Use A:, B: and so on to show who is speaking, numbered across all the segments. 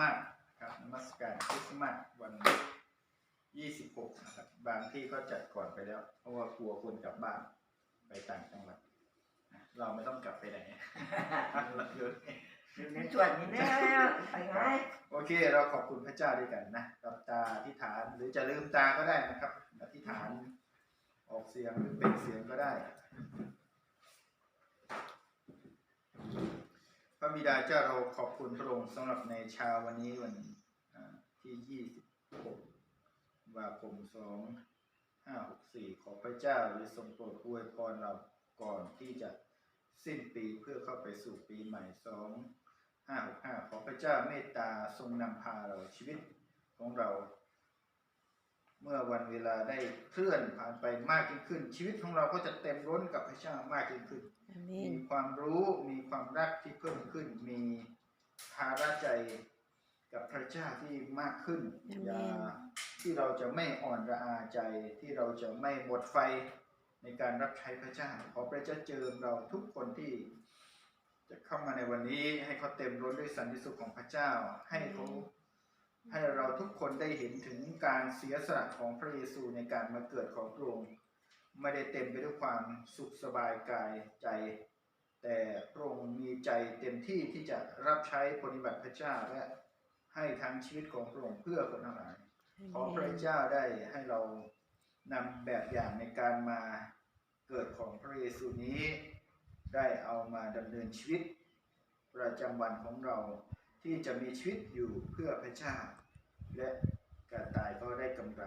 A: มากครับนมัสการคริสต์มาสวันยี่สิบหกนะครับบางที่ก็จัดก่อนไปแล้ว เพราะว่ากลัวคนกลับบ้านไปต่างจังหวัดนะเราไม่ต้องกลับไปไหนเราอยู่นี่
B: อยู่ในส่วนนี้แน่ไปไง
A: โอเค เราขอบคุณพระเจ้าด้วยกันนะรับตาอธิษฐานหรือจะลืมตาก็ได้นะครับอธิษฐานออกเสียงหรือเป็นเสียงก็ได้ พระ บิดาเจ้าเราขอบคุณพระองค์สำหรับในเช้าวันนี้วันอ่าที่ 26ตุลาคม2 5 6 4 ขอพระเจ้าได้ทรงโปรดอวยพรเราก่อนที่จะสิ้นปีเพื่อเข้าไปสู่ปีใหม่ 2 5 6 5 ขอพระเจ้าเมตตาทรงนำพาเราชีวิตของเรา เมื่อวันเวลาได้เคลื่อนผ่านไปมากยิ่งขึ้น ชีวิตของเราก็จะเต็มล้นกับพระเจ้ามากยิ่งขึ้น
C: อาเม
A: มี
C: น
A: ความรู้มีความรักที่เพิ่มขึ้น มีภาระใจกับพระเจ้าที่มากขึ้นอย่าที่เราจะไม่อ่อนระอาใจที่เราจะไม่หมดไฟในการรับใช้พระเจ้าขอพระเจ้าเจิมเราทุกคนที่ จะเข้ามาในวันนี้ให้เขาเต็มล้นด้วยสันติสุขของพระเจ้าให้เขา ให้เราทุกคนได้เห็นถึงการเสียสละของพระเยซูในการมาเกิดของพระองค์ไม่ได้เต็มไปด้วยความสุขสบายกายใจ แต่พระองค์มีใจเต็มที่ที่จะรับใช้ปฏิบัติพระเจ้าและให้ทั้งชีวิตของพระองค์เพื่อคนทั้งหลายขอพระเจ้าได้ให้เรานำแบบอย่างในการมาเกิดของพระเยซูนี้ ได้เอามาดำเนินชีวิต ประจำวันของเรา ที่จะมีชีวิตอยู่เพื่อพระเจ้า และการตายก็ได้กำไร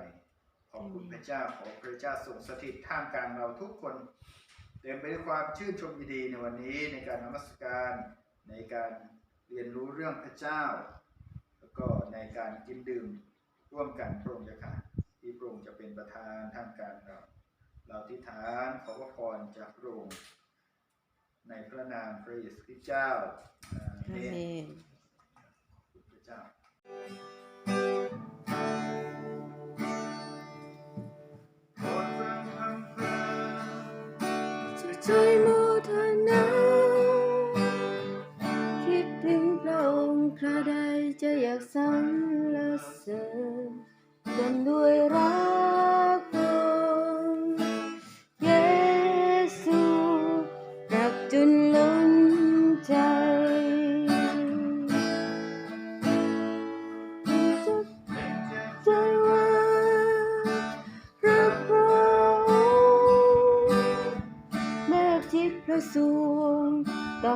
A: ขอบคุณพระเจ้าขอพระเจ้าทรงสถิตท่ามกลางเราทุกคนเต็มไปด้วยความชื่นชมยินดีในวันนี้ในการนมัสการในการเรียนรู้เรื่องพระเจ้า แล้วก็ในการกินดื่มร่วมกันพระองค์เจ้าค่ะที่พระองค์จะเป็นประธานท่ามกลางเราเราที่ฐานขอพระพรจากพระองค์ในพระนามพระเยซูคริสต์เจ้าอา
C: อา
A: เม
C: เม
A: น
C: น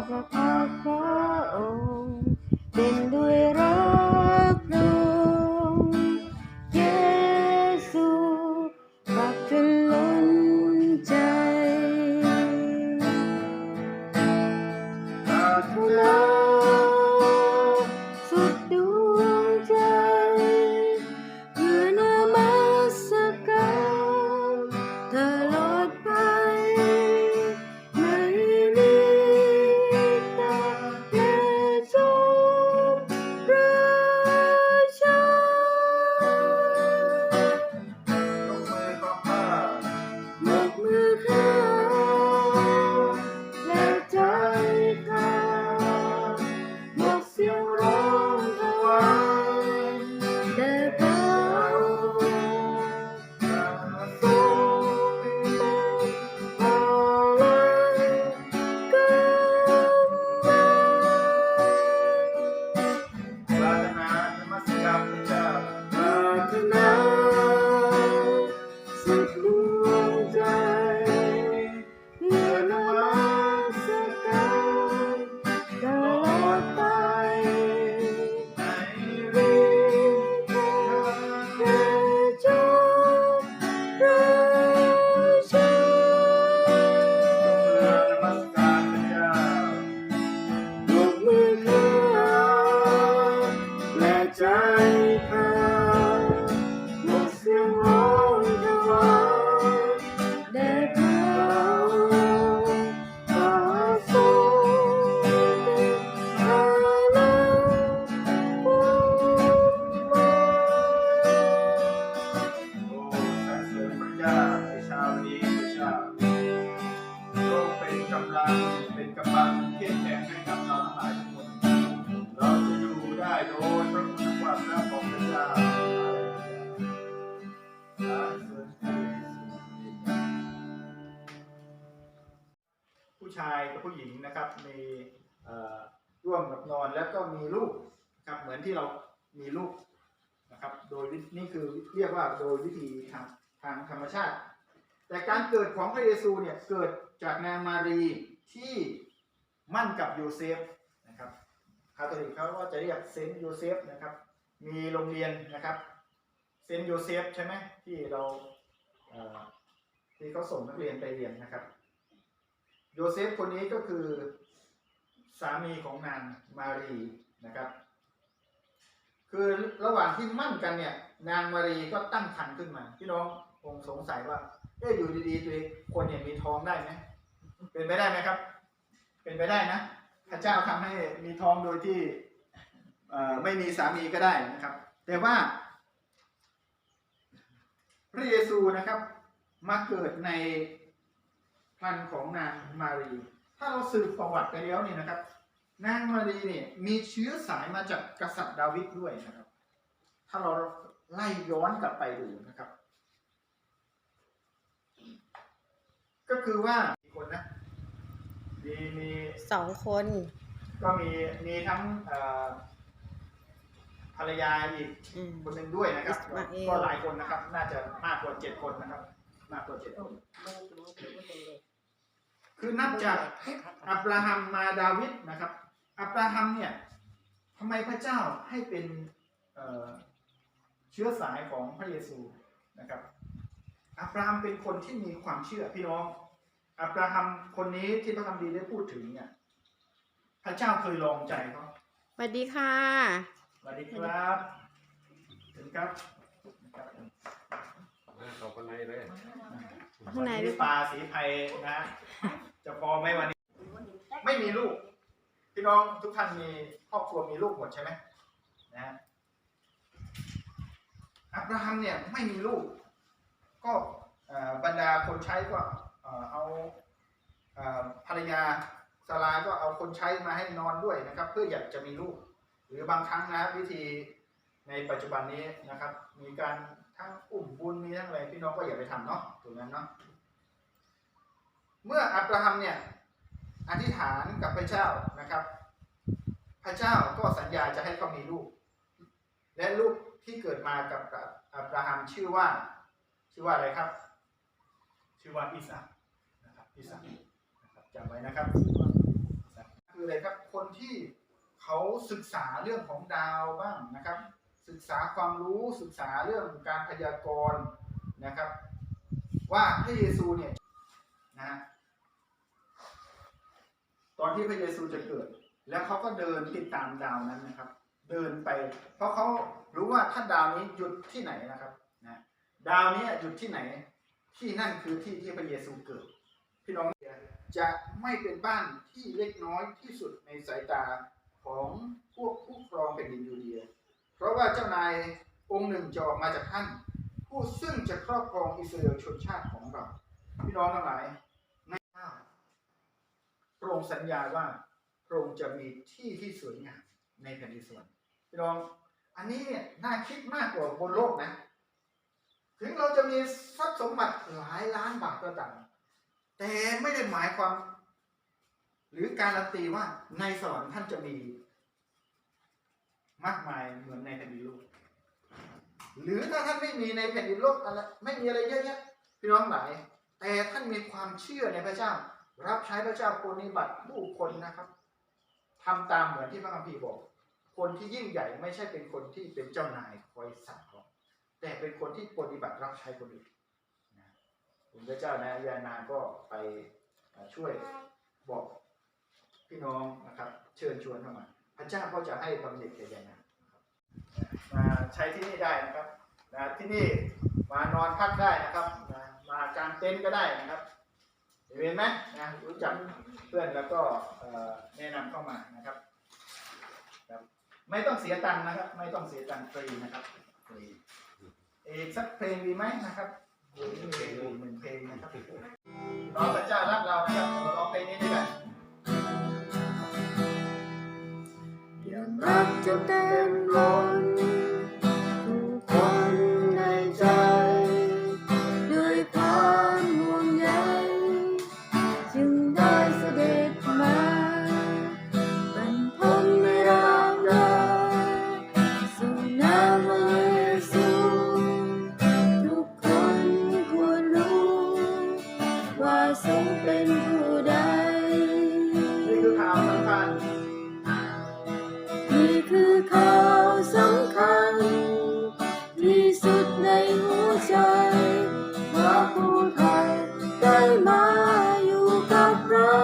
C: ต่ ใจา
A: ย
C: กับ
A: ผู้หญิงนะครับมีร่วมกับนอนแล้วก็มีลูกครับเหมือนที่เรามีลูกนะครับ โดยนี่คือเรียกว่าโดยวิธีทางทางธรรมชาติ แต่การเกิดของพระเยซูเนี่ยเกิดจากนางมารีที่มั่นกับโยเซฟนะครับคาทอลิกเขาก็จะเรียกเซนต์โยเซฟนะครับ มีโรงเรียนนะครับเซนต์โยเซฟใช่ไหมที่เราที่เขาส่งนักเรียนไปเรียนนะครับ โยเซฟคนนี้ก็คือสามีของนางมารีนะครับ คือระหว่างที่มั่นกันเนี่ย นางมารีก็ตั้งครรภ์ขึ้นมา พี่น้องคงสงสัยว่าเอ๊ะอยู่ดีๆตัวเองคนเนี่ยมีท้องได้ไหมเป็นไปได้ไหมครับ เป็นไปได้นะพระเจ้าทำให้มีท้องโดยที่ไม่มีสามีก็ได้นะครับ แต่ว่า พระเยซูนะครับมาเกิดใน พันธุ์ของนางมารี ถ้าเราสืบประวัติไปแล้วเนี่ยนะครับ นางมารีเนี่ยมีเชื้อสายมาจากกษัตริย์ดาวิดด้วยนะครับ ถ้าเราไล่ย้อนกลับไปดูนะครับ ก็คือว่ามีคนนะมีมี
C: สองคน
A: ก็มีมีทั้งเอ่อภรรยาอีก
C: อืม
A: คนหนึ่งด้วยนะครับ
C: อิสมาเอล
A: ก็หลายคนนะครับ น่าจะมากกว่าเจ็ดคนนะครับ มากกว่าเจ็ดคน คือนับจากอับราฮัมมาดาวิดนะครับ อับราฮัมเนี่ยทำไมพระเจ้าให้เป็นเอ่อเชื้อสายของพระเยซูนะครับ อับราฮัมเป็นคนที่มีความเชื่อพี่น้อง อับราฮัมคนนี้ที่พระคัมภีร์ได้พูดถึงเนี่ย พระเจ้าเคยลองใจเขา
C: สวัสดีค่ะ
A: สวัสดีครับถึงครับนะครับ
D: เข้าข้างในเลย
C: ข้างใน
A: วั
C: ด้วย
A: ปลาสีไพรนะ จะพอไหมวันนี้ ไม่มีลูก พี่น้องทุกท่านมีครอบครัวมีลูกหมดใช่ไหมนะฮะอับราฮัมเนี่ยไม่มีลูก ก็เอ่อบรรดาคนใช้ก็เอ่อเอาเอ่อภรรยาสาราก็เอาคนใช้มาให้นอนด้วยนะครับ เพื่ออยากจะมีลูก หรือบางครั้งนะวิธีในปัจจุบันนี้นะครับ มีการทั้งอุ่มบุญมีทั้งอะไรพี่น้องก็อย่าไปทำเนาะตรงนั้นเนาะ เมื่ออับราฮัมเนี่ยอธิษฐานกับพระเจ้านะครับ พระเจ้าก็สัญญาจะให้เขามีลูก และลูกที่เกิดมากับอับราฮัมชื่อว่า ชื่อว่าอะไรครับ ชื่อว่าอิสอัคนะครับอิสอัคนะครับจำไว้นะครับอิสอัคคืออะไรครับคนที่เขาศึกษาเรื่องของดาวบ้างนะครับ ศึกษาความรู้ศึกษาเรื่องการพยากรณ์นะครับ ว่าพระเยซูเนี่ยนะฮะต อนที่พระเยซูจะเกิด แล้วเขาก็เดินติดตามดาวนั้นนะครับ เดินไป เพราะเขารู้ว่าถ้าดาวนี้หยุดที่ไหนนะครับนะดาวนี้หยุดที่ไหน ที่นั่นคือที่ที่พระเยซูเกิด พี่น้องจะไม่เป็นบ้านที่เล็กน้อยที่สุดในสายตาของพวกผู้ครองแผ่นดินยูเดีย เพราะว่าเจ้านายองค์หนึ่งจะออกมาจากท่าน ผู้ซึ่งจะครอบครองอิสราเอลชนชาติของเรา พี่น้องทั้งหลาย พระองค์สัญญาว่าพระองค์จะมีที่ที่สวยงามในแผ่นดินสวรรค์พี่น้อง อันนี้เนี่ยน่าคิดมากกว่าบนโลกนะ ถึงเราจะมีทรัพย์สมบัติหลายล้านบาทก็ตามแต่ไม่ได้หมายความ หรือการันตีว่าในสวรรค์ท่านจะมี มากมายเหมือนในแผ่นดินโลก หรือถ้าท่านไม่มีในแผ่นดินโลกอะไรไม่มีอะไรเยอะแยะพี่น้องหลายแต่ท่านมีความเชื่อในพระเจ้า รับใช้พระเจ้าปฏิบัติผู้คนนะครับทำตามเหมือนที่พระคัมภีร์บอก คนที่ยิ่งใหญ่ไม่ใช่เป็นคนที่เป็นเจ้านายคอยสั่งเขาแต่เป็นคนที่ปฏิบัติรับใช้คนอื่นนะคุณพระเจ้านะยานานก็ไปช่วยบอกพี่น้องนะครับ เชิญชวนเข้ามา พระเจ้าก็จะให้บำเหน็จแก่ยานานมาใช้ที่นี่ได้นะครับนะที่นี่มานอนพักได้นะครับนะมากางเต็นท์ก็ได้นะครับ เห็นไหมนะรู้จักเพื่อนแล้วก็แนะนำเข้ามานะครับครับ ไม่ต้องเสียตังค์นะครับ ไม่ต้องเสียตังค์ฟรีนะครับฟรีอีกสักเพลงดีไหมนะครับเพลงอีกหนึ่งเพลงนะครับน้องพระเจ้ารักเรานะครับร้องเพลงนี้ด้วยกัน
C: รักจะเต็มล้น ทรงเป็นผู้ใด
A: นี่คือข่าวสำคัญ
C: นี่คือ
A: ข่าวสำคัญ ที่สุดในหัวใจเพระผู้ไทยได้มาอยู่กับเรา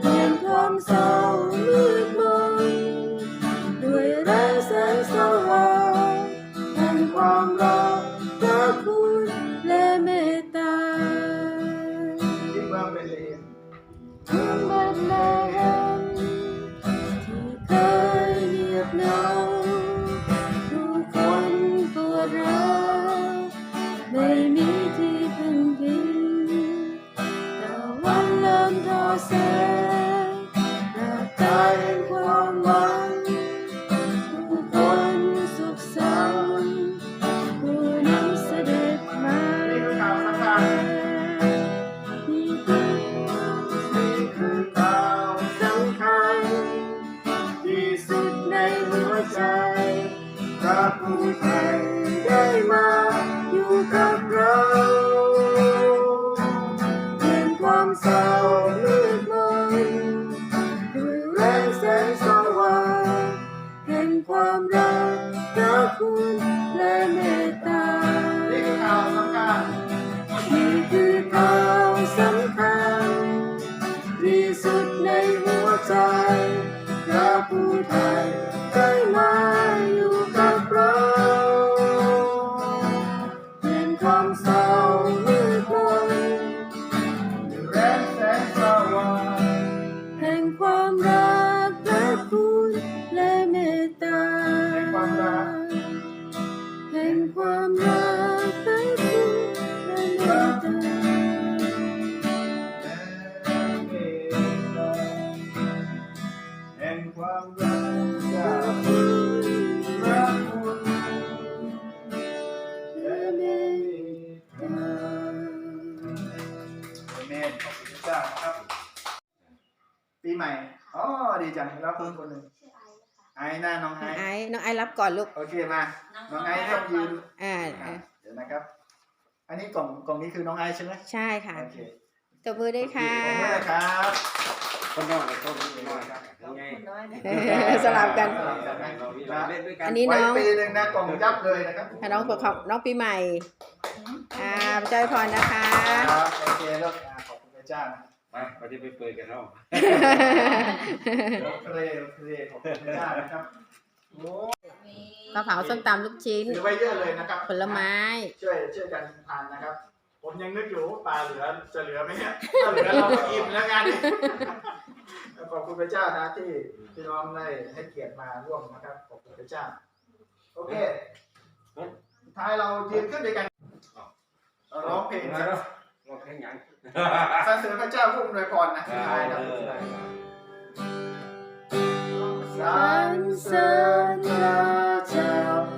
C: เปลี่ยนความเศร้ามืดมนด้วยแรงแสงสว่างแห่งความรัก แส
A: งสว่าง
C: แห่งความรักพระคุณ
A: ใหม่อ๋อดีจังแล้วคนคนหนึ่งไอ้หน้าน้องไอ้
C: ไอ้น้องไอ้รับก่อนลูก
A: โอเคมา น้องไอ้ต้องยืน
C: อ่า
A: อะ
C: อ่า
A: เดี๋ยวนะครับ อันนี้กล่องกล่องนี้คือน้องไอ้ใช่ไหม
C: ใช่ค่ะ
A: โอเค
C: ตบมือด้วยค่ะ
A: ขอบคุณครับ
D: คนนอกเลยคนนี้น้อยครับยังไง
B: น้อยนะ
C: เออสลับกัน
D: เรามีเราเล่นด้วยกัน
C: อันนี้
A: ไว้
C: น้อง
A: ปีหนึ่งนะกล่องยับเลยนะครับ
C: ค่ะน้องปกของน้องปีใหม่ อ่าพระเจ้าอวยพรนะคะ
A: ครับโอเคแล้วอะขอบคุณพระเจ้านะ
D: ไปเราจะไปเปิดกันแล้ว
A: โอเคโอเคขอบคุณพระเจ้านะครับโอ้
C: กระเผาส้มตำลูกชิ้น
A: ถือไว้เยอะเลยนะครับ
C: ผลไม้
A: ช่วยช่วยกันทานนะครับ ผมยังนึกอยู่ว่าปลาเหลือจะเหลือไหมเนี่ยถ้าเหลือเราก็อิ่มแล้วงานนี้ขอบคุณพระเจ้านะที่พี่น้องได้ให้เกียรติมาร่วมนะครับขอบคุณพระเจ้า โอเคสุดท้ายเรายืนขึ้นด้วยกันร้องเพลง
D: มาแล้วเราแข่งยัง
A: สรรเสริญพระเจ้าผู้อำนวยพรนะสุดท้ายนะส
C: รรเสริญพระเจ้า